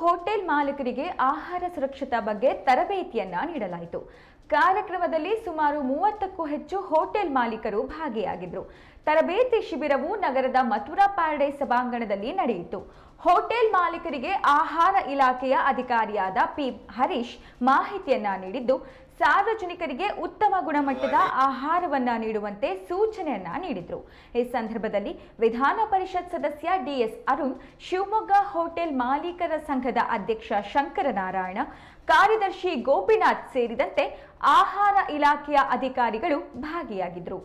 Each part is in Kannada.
ಹೋಟೆಲ್ ಮಾಲೀಕರಿಗೆ ಆಹಾರ ಸುರಕ್ಷತಾ ಬಗ್ಗೆ ತರಬೇತಿಯನ್ನ ನೀಡಲಾಯಿತು. ಕಾರ್ಯಕ್ರಮದಲ್ಲಿ ಸುಮಾರು ಮೂವತ್ತಕ್ಕೂ ಹೆಚ್ಚು ಹೋಟೆಲ್ ಮಾಲೀಕರು ಭಾಗಿಯಾಗಿದ್ರು. ತರಬೇತಿ ಶಿಬಿರವು ನಗರದ ಮಥುರಾ ಪ್ಯಾರಡೈಸ್ ಸಭಾಂಗಣದಲ್ಲಿ ನಡೆಯಿತು. ಹೋಟೆಲ್ ಮಾಲೀಕರಿಗೆ ಆಹಾರ ಇಲಾಖೆಯ ಅಧಿಕಾರಿಯಾದ ಪಿ ಹರೀಶ್ ಮಾಹಿತಿಯನ್ನ ನೀಡಿದ್ದು ಸಾರ್ವಜನಿಕರಿಗೆ ಉತ್ತಮ ಗುಣಮಟ್ಟದ ಆಹಾರವನ್ನ ನೀಡುವಂತೆ ಸೂಚನೆಯನ್ನ ನೀಡಿದರು. ಈ ಸಂದರ್ಭದಲ್ಲಿ ವಿಧಾನ ಪರಿಷತ್ ಸದಸ್ಯ ಡಿಎಸ್ ಅರುಣ್, ಶಿವಮೊಗ್ಗ ಹೋಟೆಲ್ ಮಾಲೀಕರ ಸಂಘದ ಅಧ್ಯಕ್ಷ ಶಂಕರನಾರಾಯಣ, ಕಾರ್ಯದರ್ಶಿ ಗೋಪಿನಾಥ್ ಸೇರಿದಂತೆ ಆಹಾರ ಇಲಾಖೆಯ ಅಧಿಕಾರಿಗಳು ಭಾಗಿಯಾಗಿದ್ದರು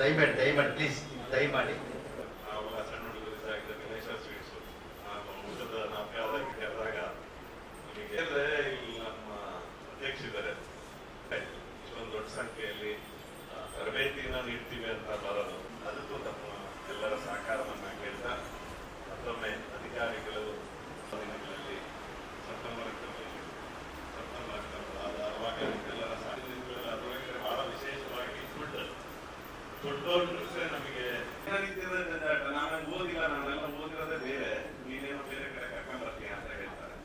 ದಯಮಾಡಿ ದಯಮಾಡಿ ಪ್ಲೀಸ್ ದಯಮಾಡಿ.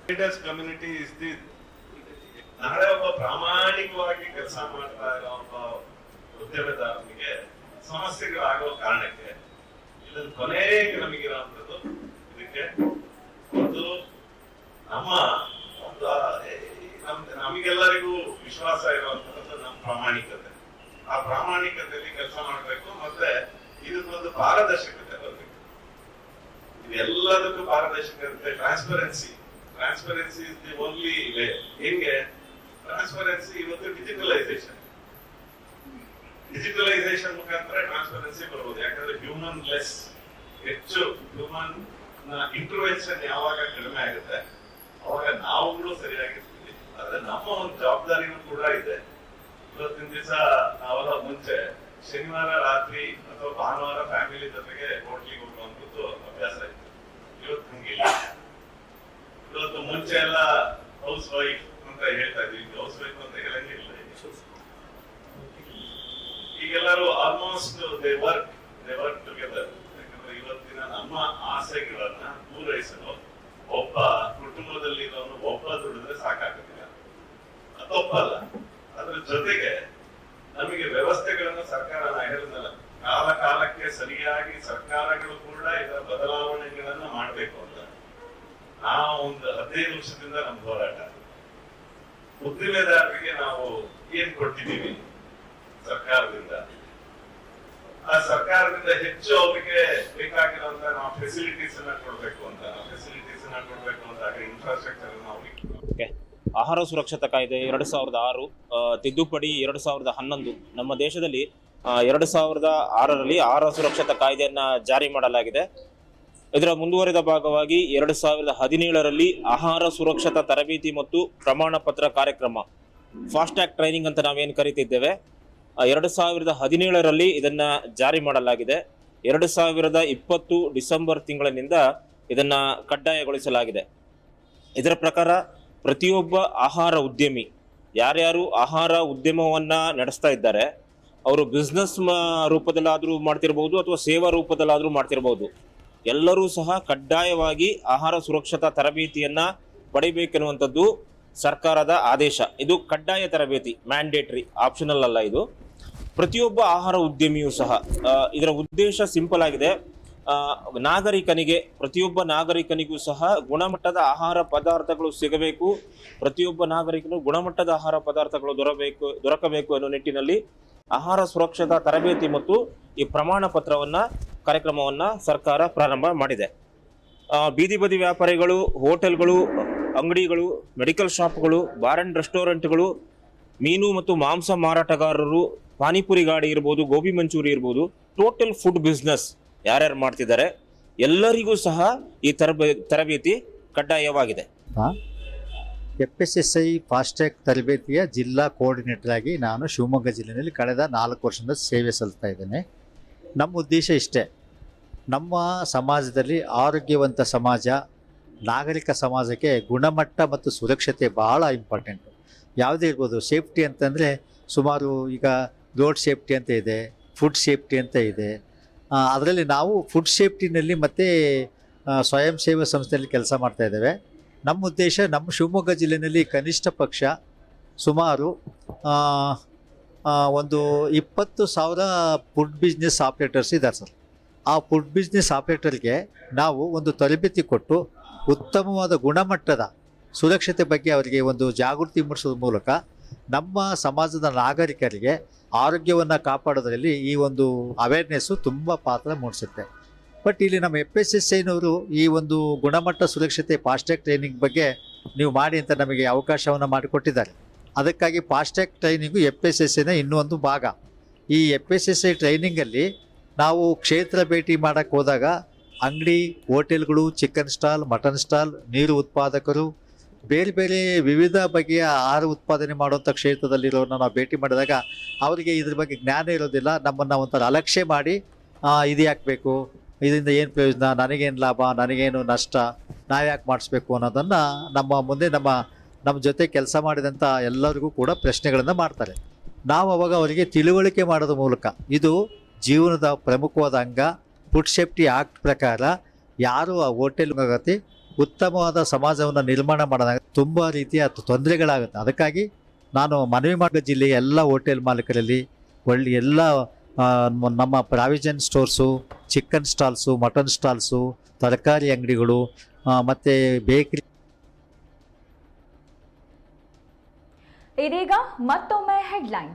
ಹೇಳ್ತಾರೆ ಲೀಡರ್ಸ್ ಕಮ್ಯುನಿಟಿ ಇಸ್ ದಿ ನಾಳೆ ಒಬ್ಬ ಪ್ರಾಮಾಣಿಕವಾಗಿ ಕೆಲಸ ಮಾಡ್ತಾ ಇರೋ ಒಬ್ಬ ಉದ್ಯಮದಾರನಿಗೆ ಸಮಸ್ಯೆಗಳಾಗೋ ಕಾರಣಕ್ಕೆ ಇದನ್ನ ಕೊನೆಗೆ ನಮಗಿರೋಂಥದ್ದು ಇದಕ್ಕೆ ಒಂದು ನಮ್ಮ ಒಂದು ನಮ್ ನಮಗೆಲ್ಲರಿಗೂ ವಿಶ್ವಾಸ ಇರುವಂತದ್ದು ನಮ್ಮ ಪ್ರಾಮಾಣಿಕತೆ. ಆ ಪ್ರಾಮಾಣಿಕತೆಯಲ್ಲಿ ಕೆಲಸ ಮಾಡಬೇಕು, ಮತ್ತೆ ಇದಕ್ಕೊಂದು ಪಾರದರ್ಶಕತೆ ಬರಬೇಕು. ಇದೆಲ್ಲದಕ್ಕೂ ಪಾರದರ್ಶಕತೆ transparency transparency is the only way ಹೆಂಗೆ? ಟ್ರಾನ್ಸ್ಪರೆನ್ಸಿ ಇವತ್ತು ಡಿಜಿಟಲೈಸೇಷನ್ ಡಿಜಿಟಲೈಸೇಷನ್ ಮುಖಾಂತರ ಟ್ರಾನ್ಸ್ಪರೆನ್ಸಿ ಬರ್ಬೋದು. ಯಾಕಂದ್ರೆ ಹ್ಯೂಮನ್ ಲೆಸ್ ಹೆಚ್ಚು ಹ್ಯೂಮನ್ ಇಂಟರ್ವೆನ್ಷನ್ ಯಾವಾಗ ಕಡಿಮೆ ಆಗುತ್ತೆ, ಅವಾಗ ನಾವುಗಳು ಸರಿಯಾಗಿರ್ತೀವಿ. ಆದ್ರೆ ನಮ್ಮ ಒಂದು ಜವಾಬ್ದಾರಿನೂ ಕೂಡ ಇದೆ. ಇವತ್ತಿನ ದಿವಸ ನಾವೆಲ್ಲ ಮುಂಚೆ ಶನಿವಾರ ರಾತ್ರಿ ಅಥವಾ ಭಾನುವಾರ ಫ್ಯಾಮಿಲಿ ಜೊತೆಗೆ ಹೋಟ್ಲಿಗೆ ಹೋಗುವಂಥದ್ದು ಅಭ್ಯಾಸ ಇತ್ತು ಇವತ್ತು ಹಂಗಿಲ್ಲ ಇವತ್ತು ಮುಂಚೆ ಎಲ್ಲ ಹೌಸ್ ವೈಫ್ ಅಂತ ಹೇಳ್ತಾ ಇದ್ವಿ ಹೌಸ್ ವೈಫ್ ಅಂತ ಹೇಳಂಗಿಲ್ಲ ಇಲ್ಲ ಈಗೆಲ್ಲರೂ almost they work they work together ಯಾಕಂದ್ರೆ ಇವತ್ತಿನ ನಮ್ಮ ಆಸೆಗಳನ್ನ ಪೂರೈಸಲು ಒಬ್ಬ ಕುಟುಂಬದಲ್ಲಿ ಇರೋನು ಒಬ್ಬ ದುಡಿದ್ರೆ ಸಾಕಾಗುತ್ತಿಲ್ಲ ತಪ್ಪಲ್ಲ ಅದ್ರ ಜೊತೆಗೆ ನಮಗೆ ವ್ಯವಸ್ಥೆಗಳನ್ನ ಸರ್ಕಾರ ಹೇಳಿದ್ನಲ್ಲ ಕಾಲ ಕಾಲಕ್ಕೆ ಸರಿಯಾಗಿ ಸರ್ಕಾರಗಳು ಕೂಡ ಇದರ ಬದಲಾವಣೆಗಳನ್ನ ಮಾಡಬೇಕು ಅಂತ. ನಾವು ಒಂದು ಹದಿನೈದು ವರ್ಷದಿಂದ ನಮ್ಮ ಹೋರಾಟ. ಉದ್ದಿಮೆದಾರರಿಗೆ ನಾವು ಏನ್ ಕೊಟ್ಟಿದ್ದೀವಿ? ಸರ್ಕಾರದಿಂದ. ಆ ಸರ್ಕಾರದಿಂದ ಹೆಚ್ಚು ಅವರಿಗೆ ಬೇಕಾಗಿರುವಂತ ನಾವು ಫೆಸಿಲಿಟೀಸ್ ಅನ್ನ ಕೊಡ್ಬೇಕು ಅಂತ. ಫೆಸಿಲಿಟೀಸ್ ಅನ್ನ ಕೊಡ್ಬೇಕು ಅಂತ ಇನ್ಫ್ರಾಸ್ಟ್ರಕ್ಚರ್ ಅವ್ರಿಗೆ ಆಹಾರ ಸುರಕ್ಷತಾ ಕಾಯ್ದೆ ಎರಡು ಸಾವಿರದ ಆರು ಆ, ತಿದ್ದುಪಡಿ ಎರಡು ಸಾವಿರದ ಹನ್ನೊಂದು. ನಮ್ಮ ದೇಶದಲ್ಲಿ ಆ, ಎರಡು ಸಾವಿರದ ಆರರಲ್ಲಿ ಆಹಾರ ಸುರಕ್ಷತಾ ಕಾಯ್ದೆಯನ್ನ ಜಾರಿ ಮಾಡಲಾಗಿದೆ. ಇದರ ಮುಂದುವರೆದ ಭಾಗವಾಗಿ ಎರಡು ಸಾವಿರದ ಹದಿನೇಳರಲ್ಲಿ ಆಹಾರ ಸುರಕ್ಷತಾ ತರಬೇತಿ ಮತ್ತು ಪ್ರಮಾಣ ಪತ್ರ ಕಾರ್ಯಕ್ರಮ, ಫಾಸ್ಟ್ ಟ್ರೈನಿಂಗ್ ಅಂತ ನಾವೇನು ಕರಿತಿದ್ದೇವೆ. ಎರಡು ಸಾವಿರದ ಹದಿನೇಳರಲ್ಲಿ ಇದನ್ನ ಜಾರಿ ಮಾಡಲಾಗಿದೆ. ಎರಡು ಸಾವಿರದ ಇಪ್ಪತ್ತು ಡಿಸೆಂಬರ್ ತಿಂಗಳಿನಿಂದ ಇದನ್ನ ಕಡ್ಡಾಯಗೊಳಿಸಲಾಗಿದೆ. ಇದರ ಪ್ರಕಾರ ಪ್ರತಿಯೊಬ್ಬ ಆಹಾರ ಉದ್ಯಮಿ, ಯಾರ್ಯಾರು ಆಹಾರ ಉದ್ಯಮವನ್ನ ನಡೆಸ್ತಾ ಇದ್ದಾರೆ, ಅವರು ಬಿಸ್ನೆಸ್ ರೂಪದಲ್ಲಾದರೂ ಮಾಡ್ತಿರ್ಬೋದು ಅಥವಾ ಸೇವಾ ರೂಪದಲ್ಲಾದರೂ ಮಾಡ್ತಿರ್ಬೋದು. ಎಲ್ಲರೂ ಸಹ ಕಡ್ಡಾಯವಾಗಿ ಆಹಾರ ಸುರಕ್ಷತಾ ತರಬೇತಿಯನ್ನ ಪಡಿಬೇಕೆನ್ನುವಂಥದ್ದು ಸರ್ಕಾರದ ಆದೇಶ. ಇದು ಕಡ್ಡಾಯ ತರಬೇತಿ ಮ್ಯಾಂಡೇಟ್ರಿ ಆಪ್ಷನಲ್ ಅಲ್ಲ ಇದು. ಪ್ರತಿಯೊಬ್ಬ ಆಹಾರ ಉದ್ಯಮಿಯೂ ಸಹ ಇದರ ಉದ್ದೇಶ ಸಿಂಪಲ್ ಆಗಿದೆ. ನಾಗರಿಕನಿಗೆ, ಪ್ರತಿಯೊಬ್ಬ ನಾಗರಿಕನಿಗೂ ಸಹ ಗುಣಮಟ್ಟದ ಆಹಾರ ಪದಾರ್ಥಗಳು ಸಿಗಬೇಕು. ಪ್ರತಿಯೊಬ್ಬ ನಾಗರಿಕನು ಗುಣಮಟ್ಟದ ಆಹಾರ ಪದಾರ್ಥಗಳು ದೊರಬೇಕು, ದೊರಕಬೇಕು ಅನ್ನೋ ನಿಟ್ಟಿನಲ್ಲಿ ಆಹಾರ ಸುರಕ್ಷತಾ ತರಬೇತಿ ಮತ್ತು ಈ ಪ್ರಮಾಣ ಪತ್ರವನ್ನ ಕಾರ್ಯಕ್ರಮವನ್ನ ಸರ್ಕಾರ ಪ್ರಾರಂಭ ಮಾಡಿದೆ. ಬೀದಿ ಬದಿ ವ್ಯಾಪಾರಿಗಳು, ಹೋಟೆಲ್ಗಳು, ಅಂಗಡಿಗಳು, ಮೆಡಿಕಲ್ ಶಾಪ್ಗಳು, ಬಾರ್ ಅಂಡ್ ರೆಸ್ಟೋರೆಂಟ್ಗಳು, ಮೀನು ಮತ್ತು ಮಾಂಸ ಮಾರಾಟಗಾರರು, ಪಾನಿಪುರಿ ಗಾಡಿ ಇರ್ಬೋದು, ಗೋಬಿ ಮಂಚೂರಿ ಇರ್ಬೋದು, ಟೋಟಲ್ ಫುಡ್ ಬಿಸ್ನೆಸ್ ಯಾರ್ಯಾರು ಮಾಡ್ತಿದ್ದಾರೆ, ಎಲ್ಲರಿಗೂ ಸಹ ಈ ತರಬೇ, ತರಬೇತಿ ಕಡ್ಡಾಯವಾಗಿದೆ. F S S I FASTag ತರಬೇತಿಯ ಜಿಲ್ಲಾ ಕೋಆರ್ಡಿನೇಟರ್ ಆಗಿ ನಾನು ಶಿವಮೊಗ್ಗ ಜಿಲ್ಲೆಯಲ್ಲಿ ಕಳೆದ ನಾಲ್ಕು ವರ್ಷದಿಂದ ಸೇವೆ ಸಲ್ತಾ ಇದ್ದೇನೆ. ನಮ್ಮ ಉದ್ದೇಶ ಇಷ್ಟೇ. ನಮ್ಮ ಸಮಾಜದಲ್ಲಿ ಆರೋಗ್ಯವಂತ ಸಮಾಜ, ನಾಗರಿಕ ಸಮಾಜಕ್ಕೆ ಗುಣಮಟ್ಟ ಮತ್ತು ಸುರಕ್ಷತೆ ಭಾಳ ಇಂಪಾರ್ಟೆಂಟು. ಯಾವುದೇ ಇರ್ಬೋದು, ಸೇಫ್ಟಿ ಅಂತಂದರೆ ಸುಮಾರು ಈಗ ರೋಡ್ ಸೇಫ್ಟಿ ಅಂತ ಇದೆ, ಫುಡ್ ಸೇಫ್ಟಿ ಅಂತ ಇದೆ. ಅದರಲ್ಲಿ ನಾವು ಫುಡ್ ಸೇಫ್ಟಿನಲ್ಲಿ ಮತ್ತು ಸ್ವಯಂ ಸೇವಾ ಸಂಸ್ಥೆಯಲ್ಲಿ ಕೆಲಸ ಮಾಡ್ತಾ ಇದ್ದೇವೆ. ನಮ್ಮ ಉದ್ದೇಶ ನಮ್ಮ ಶಿವಮೊಗ್ಗ ಜಿಲ್ಲೆಯಲ್ಲಿ ಕನಿಷ್ಠ ಪಕ್ಷ ಸುಮಾರು ಒಂದು ಇಪ್ಪತ್ತು ಸಾವಿರ ಫುಡ್ ಬಿಸ್ನೆಸ್ ಆಪ್ರೇಟರ್ಸ್ ಇದ್ದಾರೆ ಸರ್. ಆ ಫುಡ್ ಬಿಸ್ನೆಸ್ ಆಪ್ರೇಟರ್ಗೆ ನಾವು ಒಂದು ತರಬೇತಿ ಕೊಟ್ಟು ಉತ್ತಮವಾದ ಗುಣಮಟ್ಟದ ಸುರಕ್ಷತೆ ಬಗ್ಗೆ ಅವರಿಗೆ ಒಂದು ಜಾಗೃತಿ ಮೂಡಿಸೋದ್ರ ಮೂಲಕ ನಮ್ಮ ಸಮಾಜದ ನಾಗರಿಕರಿಗೆ ಆರೋಗ್ಯವನ್ನು ಕಾಪಾಡೋದ್ರಲ್ಲಿ ಈ ಒಂದು ಅವೇರ್ನೆಸ್ಸು ತುಂಬ ಪಾತ್ರ ಮೂಡಿಸುತ್ತೆ. ಬಟ್ ಇಲ್ಲಿ ನಮ್ಮ ಎಫ್ ಎಸ್ ಎಸ್ ಐನವರು ಈ ಒಂದು ಗುಣಮಟ್ಟ ಸುರಕ್ಷತೆ ಫಾಸ್ಟ್ಯಾಗ್ ಟ್ರೈನಿಂಗ್ ಬಗ್ಗೆ ನೀವು ಮಾಡಿ ಅಂತ ನಮಗೆ ಅವಕಾಶವನ್ನು ಮಾಡಿಕೊಟ್ಟಿದ್ದಾರೆ. ಅದಕ್ಕಾಗಿ FASTag training F S S ಎನ ಇನ್ನೂ ಒಂದು ಭಾಗ. ಈ ಎಫ್ ಎಸ್ ಎಸ್ ಐ ಟ್ರೈನಿಂಗಲ್ಲಿ ನಾವು ಕ್ಷೇತ್ರ ಭೇಟಿ ಮಾಡೋಕ್ಕೆ ಹೋದಾಗ ಅಂಗಡಿ, ಹೋಟೆಲ್ಗಳು, ಚಿಕನ್ ಸ್ಟಾಲ್, ಮಟನ್ ಸ್ಟಾಲ್, ನೀರು ಉತ್ಪಾದಕರು, ಬೇರೆ ಬೇರೆ ವಿವಿಧ ಬಗೆಯ ಆಹಾರ ಉತ್ಪಾದನೆ ಮಾಡುವಂಥ ಕ್ಷೇತ್ರದಲ್ಲಿರೋರನ್ನ ನಾವು ಭೇಟಿ ಮಾಡಿದಾಗ ಅವರಿಗೆ ಇದ್ರ ಬಗ್ಗೆ ಜ್ಞಾನ ಇರೋದಿಲ್ಲ. ನಮ್ಮನ್ನು ಒಂಥರ ಅಲಕ್ಷ್ಯ ಮಾಡಿ ಇದು ಯಾಕೆ ಬೇಕು? ಇದರಿಂದ ಏನು ಪ್ರಯೋಜನ? ನನಗೇನು ಲಾಭ? ನನಗೇನು ನಷ್ಟ? ನಾವು ಯಾಕೆ ಮಾಡಿಸ್ಬೇಕು ಅನ್ನೋದನ್ನು ನಮ್ಮ ಮುಂದೆ ನಮ್ಮ ನಮ್ಮ ಜೊತೆ ಕೆಲಸ ಮಾಡಿದಂಥ ಎಲ್ಲರಿಗೂ ಕೂಡ ಪ್ರಶ್ನೆಗಳನ್ನು ಮಾಡ್ತಾರೆ. ನಾವು ಅವಾಗ ಅವರಿಗೆ ತಿಳುವಳಿಕೆ ಮಾಡೋದ್ರ ಮೂಲಕ. ಇದು ಜೀವನದ ಪ್ರಮುಖವಾದ ಅಂಗ, ಫುಡ್ ಸೇಫ್ಟಿ ಆಕ್ಟ್ ಪ್ರಕಾರ ಯಾರು ಆ ಹೋಟೆಲ್ ಆಗತ್ತೆ ಉತ್ತಮವಾದ ಸಮಾಜವನ್ನು ನಿರ್ಮಾಣ ಮಾಡೋದಾಗ ತುಂಬ ರೀತಿಯ ತೊಂದರೆಗಳಾಗುತ್ತೆ. ಅದಕ್ಕಾಗಿ ನಾನು ಮನವಿ ಮಾಡಿದ ಜಿಲ್ಲೆಯ ಎಲ್ಲ ಹೋಟೆಲ್ ಮಾಲೀಕರಲ್ಲಿ, ಒಳ್ಳೆ ಎಲ್ಲ ನಮ್ಮ provision stores, chicken stalls, mutton stalls, ತರಕಾರಿ ಅಂಗಡಿಗಳು ಮತ್ತು ಬೇಕ್ರಿ ಇದೀಗ ಮತ್ತೊಮ್ಮೆ ಹೆಡ್ಲೈನ್